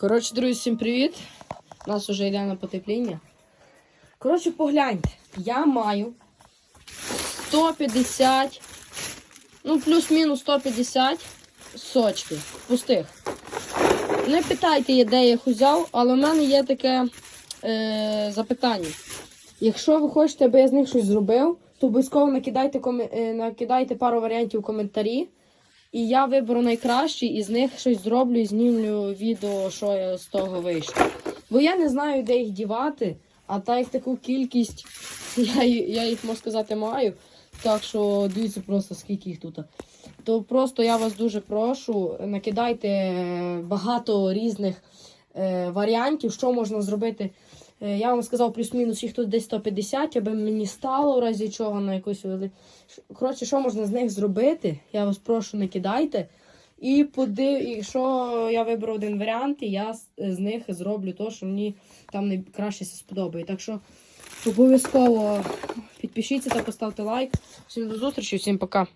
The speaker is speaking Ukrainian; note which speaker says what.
Speaker 1: Коротше, друзі, всім привіт. У нас вже йде на потепління. Коротше, погляньте, я маю 150, ну, плюс-мінус 150 сочків пустих. Не питайте, де я їх узяв, але в мене є таке е, запитання. Якщо ви хочете, аби я з них щось зробив, то обов'язково накидайте, е, накидайте пару варіантів в коментарі. І я виберу найкращий і з них щось зроблю і знімлю відео, що я з того вийшло. Бо я не знаю, де їх дівати, а та їх таку кількість я, я їх, можу сказати, маю. Так що дивіться просто, скільки їх тут. То просто я вас дуже прошу, накидайте е, багато різних варіантів, що можна зробити. Е, Я вам сказав плюс-мінус їх тут десь 150, аби мені стало в разі чого на якусь вели. Коротше, що можна з них зробити? Я вас прошу, не кидайте. І подив... якщо я виберу один варіант, і я з- них зроблю те, що мені там найкраще сподобає. Так що обов'язково підпишіться та поставте лайк. Всім до зустрічі, всім пока.